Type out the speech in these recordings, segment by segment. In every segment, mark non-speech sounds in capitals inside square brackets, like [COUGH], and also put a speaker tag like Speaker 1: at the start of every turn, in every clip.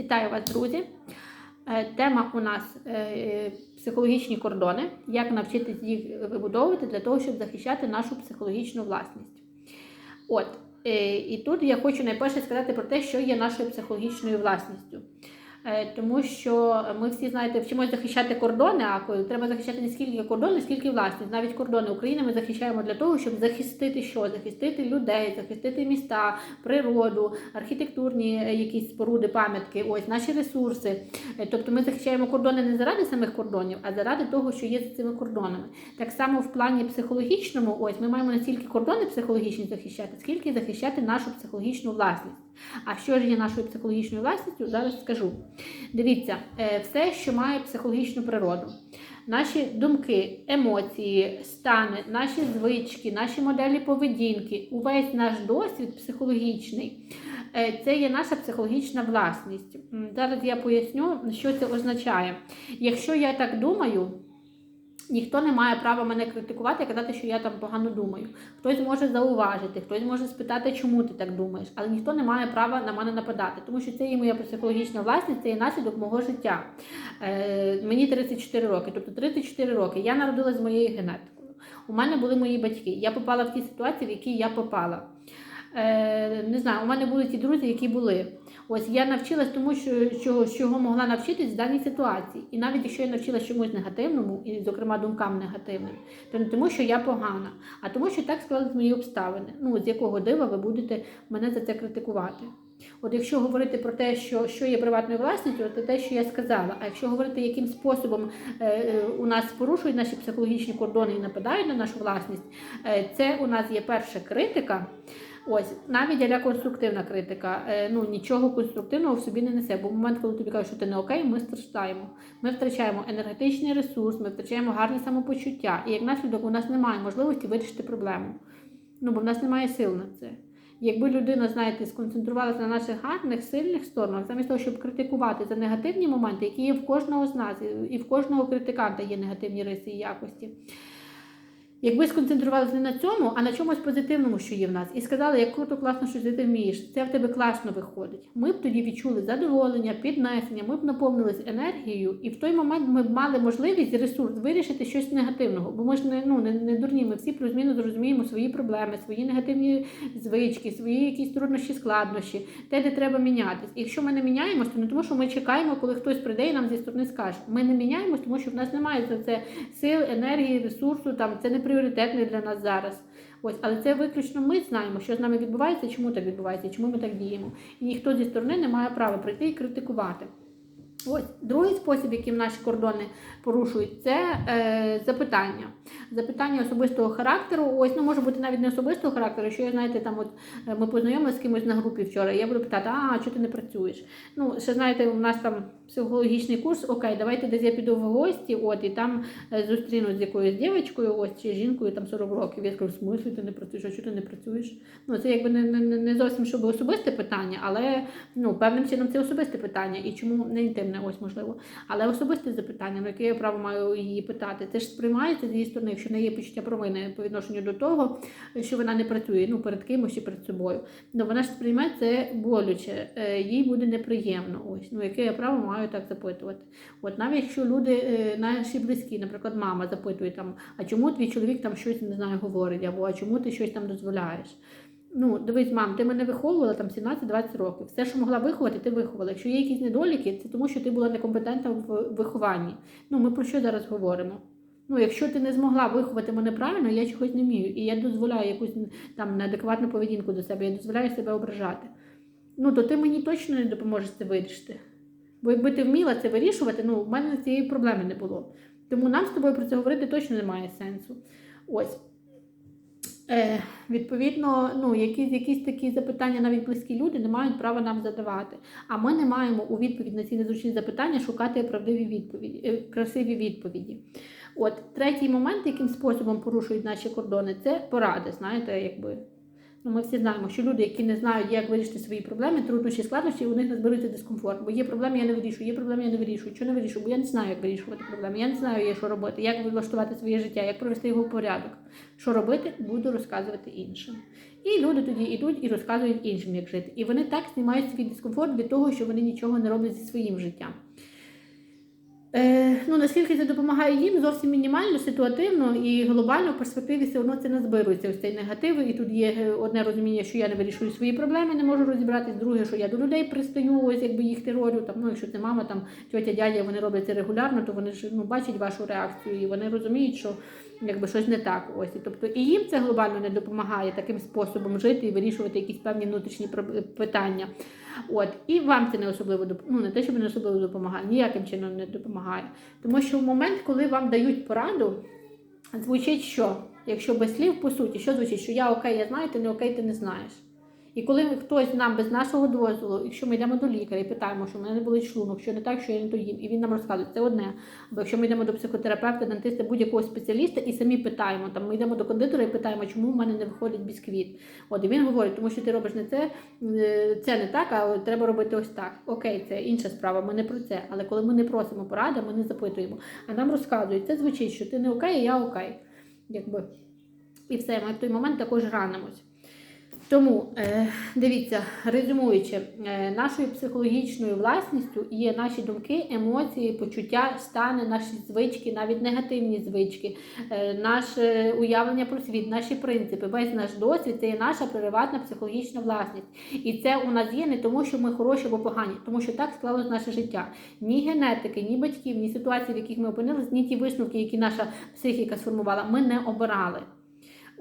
Speaker 1: Вітаю вас, друзі! Е, Тема у нас е, психологічні кордони. Як навчитись їх вибудовувати для того, щоб захищати нашу психологічну власність. От, е, і тут я хочу найперше сказати про те, що є нашою психологічною власністю. Е, Тому що ми всі знаєте, вчимось захищати кордони, а треба захищати не скільки кордони, скільки власність. Навіть кордони України ми захищаємо для того, щоб захистити що? Захистити людей, захистити міста, природу, архітектурні е, якісь споруди, пам'ятки, ось наші ресурси. Е, Тобто ми захищаємо кордони не заради самих кордонів, а заради того, що є за цими кордонами. Так само в плані психологічному, ось ми маємо не стільки кордони психологічні захищати, скільки захищати нашу психологічну власність. А що ж є нашою психологічною власністю, зараз скажу. Дивіться, е, все, що має психологічну природу, наші думки, емоції, стани, наші звички, наші моделі поведінки, увесь наш досвід психологічний. е, Це є наша психологічна власність. Зараз я поясню, що це означає. Якщо я так думаю, ніхто не має права мене критикувати і казати, що я там погано думаю. Хтось може зауважити, хтось може спитати, чому ти так думаєш, але ніхто не має права на мене нападати, тому що це є моя психологічна власність, це є наслідок мого життя. Е, мені 34 роки, тобто 34 роки. Я народилася з моєю генетикою. У мене були мої батьки. Я попала в ті ситуації, в які я попала. Е, не знаю, у мене були ті друзі, які були. Ось я навчилась тому, що чого, чого могла навчитись в даній ситуації. І навіть якщо я навчилась чомусь негативному, і, зокрема, думкам негативним, то не тому, що я погана, а тому, що так склались мої обставини. Ну, з якого дива ви будете мене за це критикувати. От якщо говорити про те, що, що є приватною власністю, то те, що я сказала. А якщо говорити, яким способом е, е, у нас порушують наші психологічні кордони і нападають на нашу власність, е, це у нас є перша критика. Ось навіть аля конструктивна критика. Е, ну нічого конструктивного в собі не несе. Бо в момент, коли тобі кажуть, що ти не окей, ми страждаємо. Ми втрачаємо енергетичний ресурс, ми втрачаємо гарне самопочуття. І як наслідок у нас немає можливості вирішити проблему. Ну бо в нас немає сил на це. Якби людина, знаєте, сконцентрувалася на наших гарних, сильних сторонах, замість того, щоб критикувати за негативні моменти, які є в кожного з нас, і в кожного критиканта є негативні риси і якості. Якби сконцентрувалися не на цьому, а на чомусь позитивному, що є в нас, і сказали, як круто, класно, що ти вмієш, це в тебе класно виходить. Ми б тоді відчули задоволення, піднесення, ми б наповнились енергією, і в той момент ми б мали можливість ресурс вирішити щось негативного. Бо ми ж не, ну, не, не дурні, ми всі плюс-мінус зрозуміємо свої проблеми, свої негативні звички, свої якісь труднощі, складнощі, те, де треба мінятись. І якщо ми не міняємось, то не тому, що ми чекаємо, коли хтось прийде і нам зі сторони скаже. Ми не міняємось, тому що в нас немає за це сил, енергії, ресурсу. Там це не пріоритетний для нас зараз. Ось, але це виключно ми знаємо, що з нами відбувається, чому так відбувається, чому ми так діємо. І ніхто зі сторони не має права прийти і критикувати. Другий спосіб, яким наші кордони порушують, це е, запитання. Запитання особистого характеру. Ось ну може бути навіть не особистого характеру. Що знаєте, там от е, ми познайомилися з кимось на групі вчора. Я буду питати, а чого ти не працюєш? Ну ще знаєте, у нас там психологічний курс. Окей, давайте десь я піду в гості. От і там е, зустрінусь з якоюсь дівчинкою, ось чи жінкою там 40 років. Я скажу, в смислі ти не працюєш, а чого ти не працюєш? Ну це якби не, не, не зовсім щоб особисте питання, але ну певним чином це особисте питання. І чому не інтимне, ось можливо, але особисте запитання, яке я право маю її питати. Це ж сприймається з її сторони, якщо не є почуття провини по відношенню до того, що вона не працює ну перед кимось чи перед собою. Ну вона ж сприйме це болюче, е, їй буде неприємно. Ось ну яке я право маю так запитувати. От навіть якщо люди е, наші близькі, наприклад, мама запитує там, а чому твій чоловік там щось не знаю говорить, або а чому ти щось там дозволяєш? Ну, дивись, мам, ти мене виховувала там 17-20 років. Все, що могла виховати, ти виховала. Якщо є якісь недоліки, це тому, що ти була некомпетентна в вихованні. Ну, ми про що зараз говоримо? Ну, якщо ти не змогла виховати мене правильно, я чогось не вмію. І я дозволяю якусь там неадекватну поведінку до себе, я дозволяю себе ображати. Ну, то ти мені точно не допоможеш це вирішити. Бо якби ти вміла це вирішувати, ну, в мене цієї проблеми не було. Тому нам з тобою про це говорити точно немає сенсу. Ось. Е, відповідно, ну, якісь, якісь такі запитання навіть близькі люди не мають права нам задавати. А ми не маємо у відповідь на ці незручні запитання шукати правдиві відповіді, е, красиві відповіді. От третій момент, яким способом порушують наші кордони, це поради. Знаєте, якби Ну, ми всі знаємо, що люди, які не знають, як вирішити свої проблеми, труднощі, складнощі, у них зберуться дискомфорт. Бо є проблеми, я не вирішую, є проблеми, я не вирішую. Що не вирішую? Бо я не знаю, як вирішувати проблеми. Я не знаю, що робити, як влаштувати своє життя, як провести його в порядок. Що робити, буду розказувати іншим. І люди тоді йдуть і розказують іншим, як жити. І вони так знімають свій дискомфорт від того, що вони нічого не роблять зі своїм життям. Е, ну, наскільки це допомагає їм, зовсім мінімально, ситуативно і глобально в перспективі все одно це не збирується ось цей негатив. І тут є е, одне розуміння, що я не вирішую свої проблеми, не можу розібратись. Друге, що я до людей пристаю, ось якби їх терорю. Там, ну, якщо це мама, там тьотя, дядя, вони роблять це регулярно, то вони ж ну, бачать вашу реакцію і вони розуміють, що якби щось не так. Ось. Тобто і їм це глобально не допомагає таким способом жити і вирішувати якісь певні внутрішні питання. От і вам це не особливо ну, не те, щоб не особливо допомагає, ніяким чином не допомагає. Тому що в момент, коли вам дають пораду, звучить що? Якщо без слів, по суті, що звучить? Що я окей, я знаю, ти не окей, ти не знаєш. І коли хтось нам без нашого дозволу, якщо ми йдемо до лікаря і питаємо, що в мене не болить шлунок, що не так, що я не то їм, і він нам розказує, це одне. Або якщо ми йдемо до психотерапевта, дантиста, будь-якого спеціаліста і самі питаємо, там ми йдемо до кондитера і питаємо, чому в мене не виходить бісквіт. От і він говорить, тому що ти робиш не це, е, це не так, а треба робити ось так. Окей, це інша справа, ми не про це. Але коли ми не просимо поради, ми не запитуємо. А нам розказують, це звучить, що ти не окей, а я окей. Якби. І все, ми в той момент також ранимось. Тому е, дивіться, резюмуючи, е, нашою психологічною власністю є наші думки, емоції, почуття, стани, наші звички, навіть негативні звички, е, наше уявлення про світ, наші принципи, весь наш досвід це є наша приватна психологічна власність. І це у нас є не тому, що ми хороші або погані, тому що так склалось наше життя. Ні генетики, ні батьків, ні ситуації, в яких ми опинилися, ні ті висновки, які наша психіка сформувала, ми не обирали.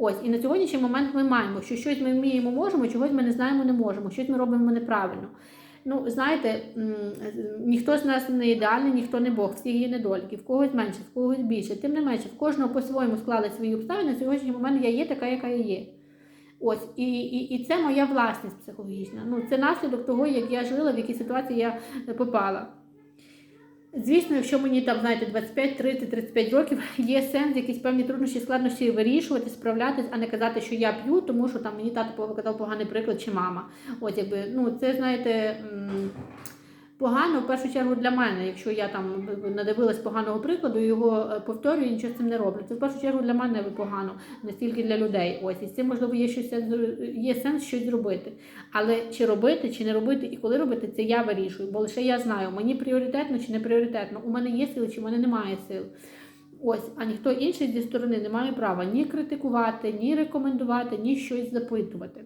Speaker 1: Ось, і на сьогоднішній момент ми маємо, що щось ми вміємо, можемо, чогось ми не знаємо, не можемо, щось ми робимо неправильно. Ну, знаєте, ніхто з нас не ідеальний, ніхто не Бог, всіх є недоліки, в когось менше, в когось більше. Тим не менше, в кожного по-своєму склали свої обставини. На сьогоднішній момент я є така, яка я є. Ось, і, і, і це моя власність психологічна. Ну, це наслідок того, як я жила, в якій ситуації я попала. Звісно, якщо мені там, знаєте, 25, 30, 35 років, [LAUGHS] є сенс якісь певні труднощі, складнощі вирішувати, справлятись, а не казати, що я п'ю, тому що там мені тато показав поганий приклад чи мама. От якби, ну це знаєте. Погано в першу чергу для мене, якщо я там надивилась поганого прикладу, його е, повторюю, і нічого з цим не роблю. Це в першу чергу для мене погано, не стільки для людей. Ось і з цим можливо є щось є сенс щось зробити. Але чи робити, чи не робити, і коли робити, це я вирішую, бо лише я знаю, мені пріоритетно чи не пріоритетно. У мене є сили, чи в мене немає сил. Ось, а ніхто інший зі сторони не має права ні критикувати, ні рекомендувати, ні щось запитувати.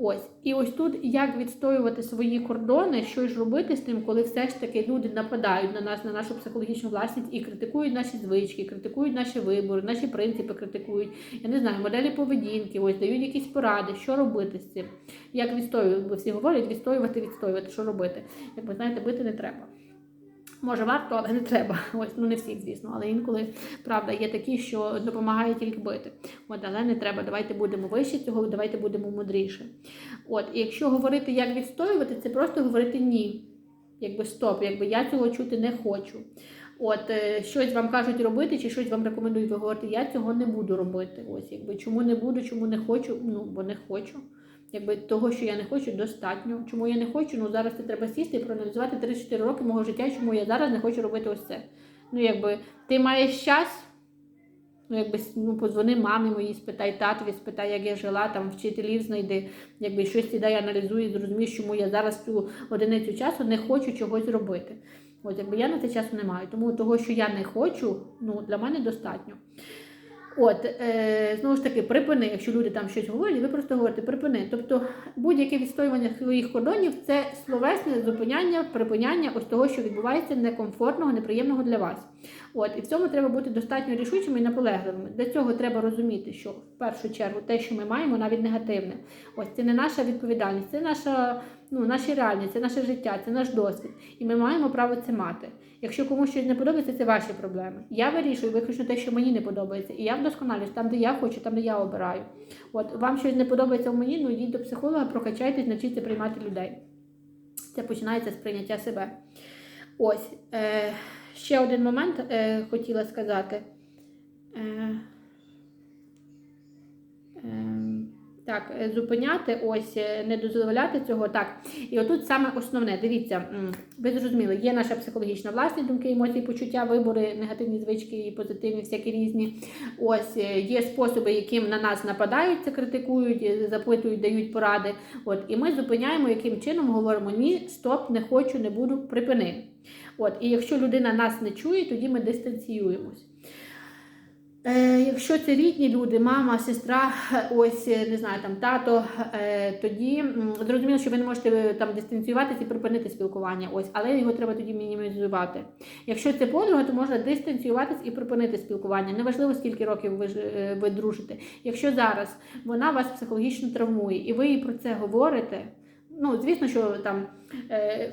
Speaker 1: Ось, і ось тут як відстоювати свої кордони, що ж робити з тим, коли все ж таки люди нападають на нас, на нашу психологічну власність і критикують наші звички, критикують наші вибори, наші принципи критикують. Я не знаю, моделі поведінки, ось дають якісь поради, що робити з цим. Як відстоювати, бо всі говорять, відстоювати, відстоювати, що робити. Як ви знаєте, бити не треба. Може, варто, але не треба. Ось, ну не всіх, звісно, але інколи правда є такі, що допомагає тільки бити. От, але не треба. Давайте будемо вище цього, давайте будемо мудріше. От, і якщо говорити, як відстоювати, це просто говорити ні. Якби стоп, якби я цього чути не хочу. От е, щось вам кажуть робити, чи щось вам рекомендують, ви говорите, я цього не буду робити. Ось якби чому не буду, чому не хочу, ну бо не хочу. Якби того, що я не хочу, достатньо. Чому я не хочу? Ну зараз це треба сісти і проаналізувати 34 роки мого життя, чому я зараз не хочу робити ось це. Ну, якби ти маєш час, ну якби ну, подзвони мамі моїй, спитай татові, спитай, як я жила, там вчителів знайди, якби щось сідай, аналізуй, зрозумієш, чому я зараз цю одиницю часу не хочу чогось робити. От якби я на це часу не маю. Тому того, що я не хочу, ну для мене достатньо. От, е, знову ж таки, припини, якщо люди там щось говорять, ви просто говорите припини. Тобто будь-яке відстоювання своїх кордонів це словесне зупиняння, припиняння ось того, що відбувається некомфортного, неприємного для вас. От, і в цьому треба бути достатньо рішучими і наполегливими. Для цього треба розуміти, що в першу чергу те, що ми маємо, навіть негативне. Ось це не наша відповідальність, це наша, ну, наші реальність, це наше життя, це наш досвід. І ми маємо право це мати. Якщо комусь щось не подобається, це ваші проблеми. Я вирішую виключно те, що мені не подобається. І я вдосконалююсь там, де я хочу, там, де я обираю. От вам щось не подобається в мені, ну йдіть до психолога, прокачайтесь, навчіться приймати людей. Це починається з прийняття себе. Ось е, ще один момент е, хотіла сказати. Е, е, Так, е, зупиняти, ось, е, не дозволяти цього. Так. І отут саме основне, дивіться, ви зрозуміли, є наша психологічна власність, думки, емоції, почуття, вибори, негативні звички і позитивні, всякі різні. Ось е, є способи, яким на нас нападають, це критикують, запитують, дають поради. От, і ми зупиняємо, яким чином говоримо ні, стоп, не хочу, не буду, припини. От, і якщо людина нас не чує, тоді ми дистанціюємось. Е, якщо це рідні люди, мама, сестра, ось е, не знаю, там тато, е, тоді зрозуміло, що ви не можете там дистанціюватися і припинити спілкування, ось, але його треба тоді мінімізувати. Якщо це подруга, то можна дистанціюватись і припинити спілкування. Неважливо, скільки років ви, ви дружите. Якщо зараз вона вас психологічно травмує, і ви їй про це говорите. Ну, звісно, що там,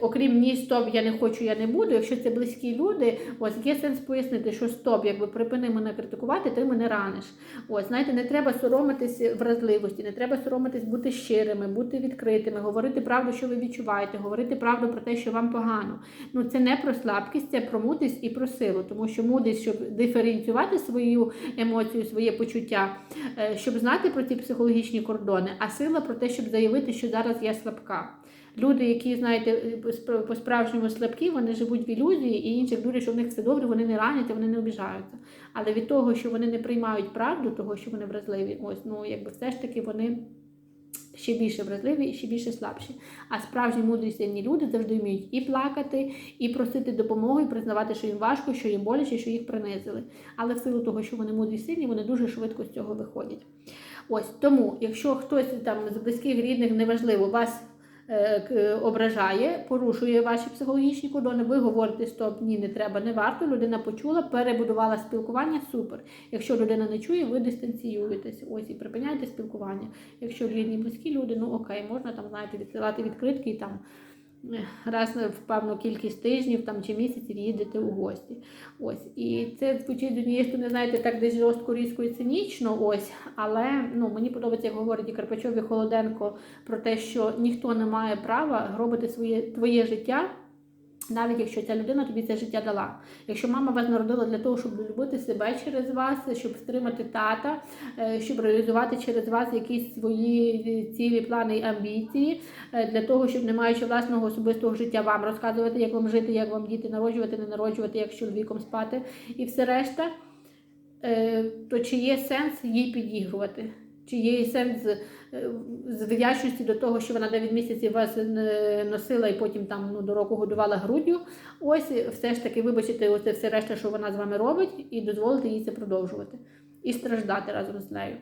Speaker 1: окрім ні, стоп, я не хочу, я не буду. Якщо це близькі люди, ось є сенс пояснити, що стоп, якби припини мене критикувати, ти мене раниш. Ось, знаєте, не треба соромитись вразливості, не треба соромитись бути щирими, бути відкритими, говорити правду, що ви відчуваєте, говорити правду про те, що вам погано. Ну, це не про слабкість, це про мудрість і про силу, тому що мудрість, щоб диференціювати свою емоцію, своє почуття, е, щоб знати про ці психологічні кордони, а сила про те, щоб заявити, що зараз я слабка. Люди, які, знаєте, е, по-справжньому слабкі, вони живуть в ілюзії, і інших дурять, що в них все добре, вони не раняться, вони не обіжаються. Але від того, що вони не приймають правду, того, що вони вразливі, ось, ну, якби все ж таки вони ще більше вразливі і ще більше слабші. А справжні мудрі сильні люди завжди вміють і плакати, і просити допомоги, і признавати, що їм важко, що їм боляче, що їх принизили. Але в силу того, що вони мудрі сильні, вони дуже швидко з цього виходять. Ось тому, якщо хтось там з близьких рідних неважливо вас ображає, порушує ваші психологічні кордони, ви говорите стоп, ні, не треба, не варто. Людина почула, перебудувала спілкування, супер. Якщо людина не чує, ви дистанціюєтесь. Ось і припиняєте спілкування. Якщо рідні близькі люди, ну окей, можна там знаєте відсилати відкритки і там. Раз в певну кількість тижнів там, чи місяців їдете у гості. Ось. І це звучить з однієї сторони, знаєте, так десь жорстко, різко і цинічно, ось. але ну, мені подобається, як говорить і Карпачов і Холоденко про те, що ніхто не має права гробити своє, твоє життя. Навіть якщо ця людина тобі це життя дала. Якщо мама вас народила для того, щоб любити себе через вас, щоб стримати тата, е, щоб реалізувати через вас якісь свої цілі, плани і амбіції, е, для того, щоб не маючи власного особистого життя, вам розказувати, як вам жити, як вам діти народжувати, не народжувати, як з чоловіком спати і все решта, е, то чи є сенс їй підігрувати? Чи є сенс з вдячності до того, що вона 9 місяців вас е, носила і потім там ну, до року годувала груддю? Ось все ж таки вибачити оце все решта, що вона з вами робить, і дозволити їй це продовжувати. І страждати разом з нею.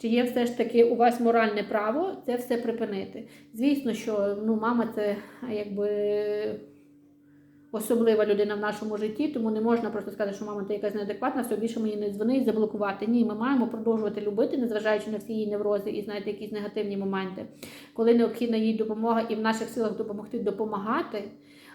Speaker 1: Чи є все ж таки у вас моральне право це все припинити? Звісно, що ну, мама це якби особлива людина в нашому житті, тому не можна просто сказати, що мама ти якась неадекватна, все більше мені не дзвони і заблокувати. Ні, ми маємо продовжувати любити, незважаючи на всі її неврози і знаєте, якісь негативні моменти. Коли необхідна їй допомога і в наших силах допомогти допомагати.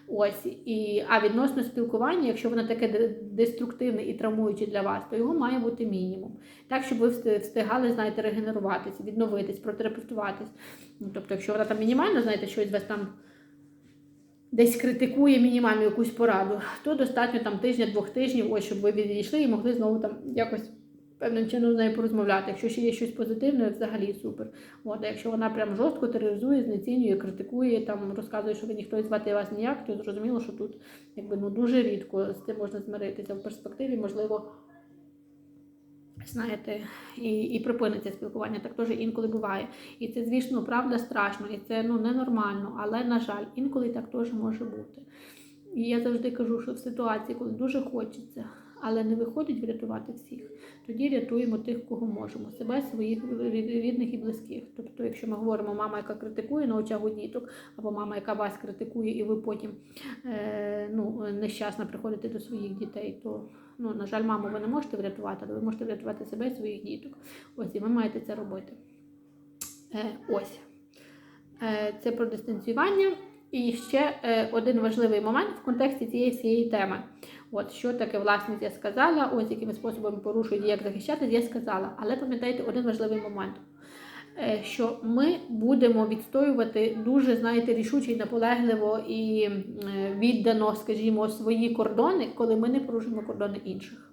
Speaker 1: Ось і а відносно спілкування, якщо воно таке деструктивне і травмуюче для вас, то його має бути мінімум. Так, щоб ви встигали, знаєте, регенеруватися, відновитись, протерапевтуватись. Ну, тобто, якщо вона там мінімально, знаєте, щось вас там десь критикує мінімальну якусь пораду, то достатньо там тижня-двох тижнів, ось щоб ви відійшли і могли знову там якось певним чином з нею порозмовляти. Якщо ще є щось позитивне, взагалі супер. От, а якщо вона прям жорстко тероризує, знецінює, критикує, там розказує, що ви ніхто і звати вас ніяк, то зрозуміло, що тут якби ну дуже рідко з цим можна змиритися. В перспективі, можливо, знаєте, і, і припиниться спілкування. Так теж інколи буває. І це, звісно, правда страшно, і це ну ненормально, але на жаль, інколи так теж може бути. І я завжди кажу, що в ситуації, коли дуже хочеться, але не виходить врятувати всіх, тоді рятуємо тих, кого можемо, себе, своїх рідних і близьких. Тобто, якщо ми говоримо мама, яка критикує на очах у діток, або мама, яка вас критикує, і ви потім е, ну, нещасно приходите до своїх дітей, то ну, на жаль, маму ви не можете врятувати, але ви можете врятувати себе і своїх діток. Ось і ви маєте це робити. Е, ось. Е, це про дистанціювання. І ще е, один важливий момент в контексті цієї всієї теми. От що таке власність, я сказала, ось якими способами порушують, як захищатись, я сказала. Але пам'ятайте один важливий момент. Е, Що ми будемо відстоювати дуже, знаєте, рішуче і наполегливо і е, віддано, скажімо, свої кордони, коли ми не порушуємо кордони інших.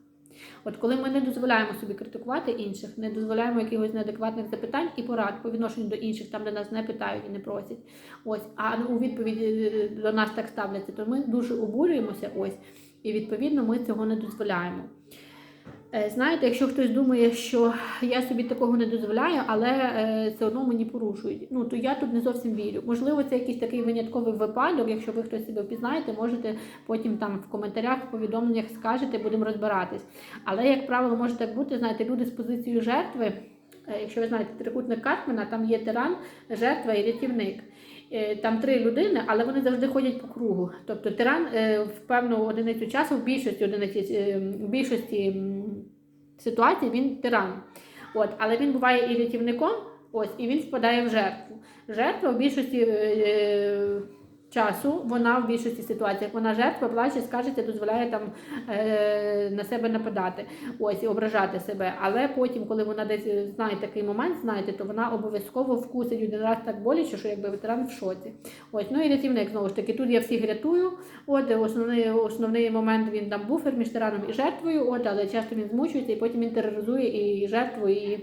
Speaker 1: От коли ми не дозволяємо собі критикувати інших, не дозволяємо якихось неадекватних запитань і порад по відношенню до інших, там де нас не питають і не просять, ось а у відповіді е, до нас так ставляться, то ми дуже обурюємося. Ось і відповідно ми цього не дозволяємо. Е, Знаєте, якщо хтось думає, що я собі такого не дозволяю, але е, все одно мені порушують. Ну то я тут не зовсім вірю. Можливо, це якийсь такий винятковий випадок. Якщо ви хтось себе впізнаєте, можете потім там в коментарях, в повідомленнях скажете, будемо розбиратись. Але як правило, може так бути, знаєте, люди з позицією жертви. е, Якщо ви знаєте трикутник Карпмена, там є тиран, жертва і рятівник. Е, Там три людини, але вони завжди ходять по кругу. Тобто тиран е, в певну одиницю часу, в більшості одиниці е, в більшості ситуацій він тиран. От, але він буває і рятівником, ось, і він впадає в жертву. Жертва в більшості часу, вона в більшості ситуаціях, вона жертва, плаче, скажеться, дозволяє там е, на себе нападати, ось і ображати себе. Але потім, коли вона десь е, знає такий момент, знаєте, то вона обов'язково вкусить один раз так боляче, що якби ветеран в шоці. Ось, ну і рятівник знову ж таки. Тут я всіх рятую. От основний, основний момент він там буфер між тираном і жертвою, от, але часто він змучується і потім він тероризує і жертву, і е,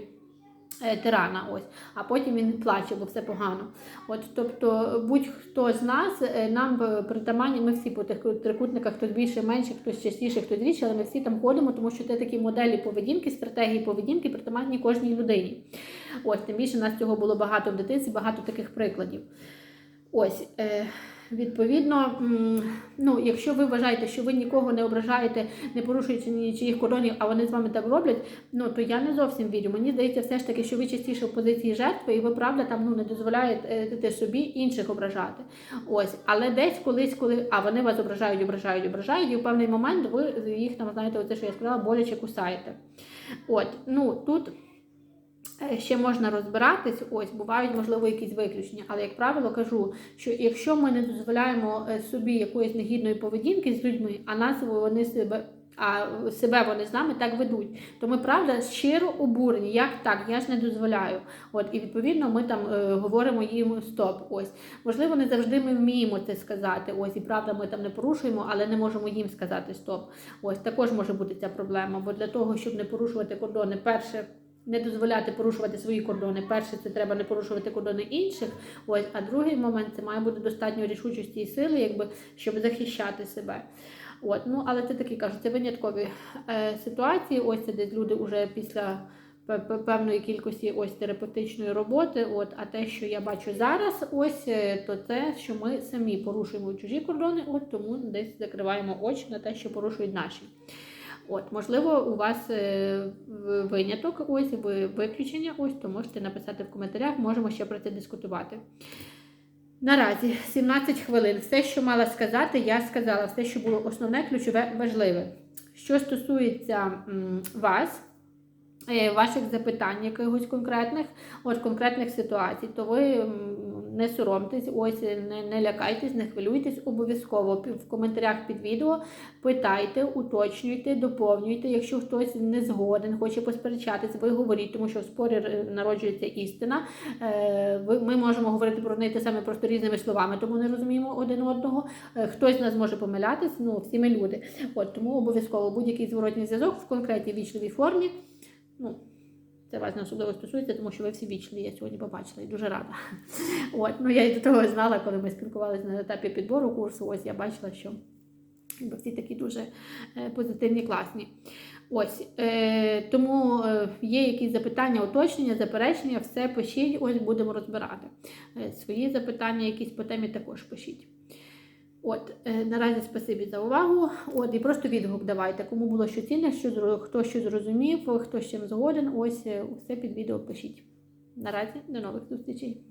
Speaker 1: тирана. Ось, а потім він плаче, бо все погано. От, тобто, будь-хто з нас е, нам е, притаманні, ми всі по тих трикутниках, хтось більше, менше, хтось частіше, хтось рідше, але ми всі там ходимо, тому що це такі моделі поведінки, стратегії поведінки притаманні кожній людині. Ось, тим більше у нас цього було багато в дитинстві, багато таких прикладів. Ось, е, відповідно, ну, якщо ви вважаєте, що ви нікого не ображаєте, не порушуючи нічиїх кордонів, а вони з вами так роблять, ну то я не зовсім вірю. Мені здається, все ж таки, що ви частіше в позиції жертви, і ви правда там ну не дозволяєте собі інших ображати. Ось, але десь колись, коли а вони вас ображають, ображають, ображають, і в певний момент ви їх там знаєте, оце, що я сказала, боляче кусаєте. От, ну тут. Е, Ще можна розбиратись, ось бувають, можливо, якісь виключення, але як правило кажу, що якщо ми не дозволяємо е, собі якоїсь негідної поведінки з людьми, а нас вони себе, а себе вони з нами так ведуть, то ми правда щиро обурені. Як так? Я ж не дозволяю. От і відповідно ми там е, говоримо їм стоп. Ось можливо, не завжди ми вміємо це сказати. Ось і правда, ми там не порушуємо, але не можемо їм сказати стоп. Ось також може бути ця проблема. Бо для того, щоб не порушувати кордони, перше не дозволяти порушувати свої кордони. Перше, це треба не порушувати кордони інших. Ось, а другий момент це має бути достатньо рішучості і сили, якби щоб захищати себе. От, ну але це такі кажуть, це виняткові е, ситуації. Ось це десь люди вже після пе- пе- певної кількості ось терапевтичної роботи. От, а те, що я бачу зараз, ось е, то те, що ми самі порушуємо чужі кордони, от тому десь закриваємо очі на те, що порушують наші. От, можливо, у вас е, виняток, ось ви виключення, ось то можете написати в коментарях, можемо ще про це дискутувати. Наразі 17 хвилин. Все, що мала сказати, я сказала. Все, що було основне, ключове, важливе. Що стосується вас, е, ваших запитань, якихось конкретних, от конкретних ситуацій, то ви не соромтесь, ось не, не лякайтесь, не хвилюйтесь, обов'язково в коментарях під відео питайте, уточнюйте, доповнюйте. Якщо хтось не згоден, хоче посперечатись, ви говоріть, тому що в спорі е, народжується істина. Е, Ми можемо говорити про неї те саме просто різними словами, тому не розуміємо один одного. Е, Хтось з нас може помилятись, ну всі ми люди. От тому обов'язково будь-який зворотній зв'язок в конкретній вічливій формі. Ну, це вас не особливо стосується, тому що ви всі вічливі, я сьогодні побачила і дуже рада. [LAUGHS] От, ну я і до того знала, коли ми спілкувалися на етапі підбору курсу, ось я бачила, що всі такі дуже е, позитивні, класні. Ось е, тому е, є якісь запитання, уточнення, заперечення, все пишіть, ось будемо розбирати. Е, свої запитання, якісь по темі також пишіть. От, е, наразі спасибі за увагу. От, і просто відгук давайте. Кому було що цінне, що, хто що зрозумів, хто з чим згоден, ось е, все під відео пишіть. Наразі до нових зустрічей.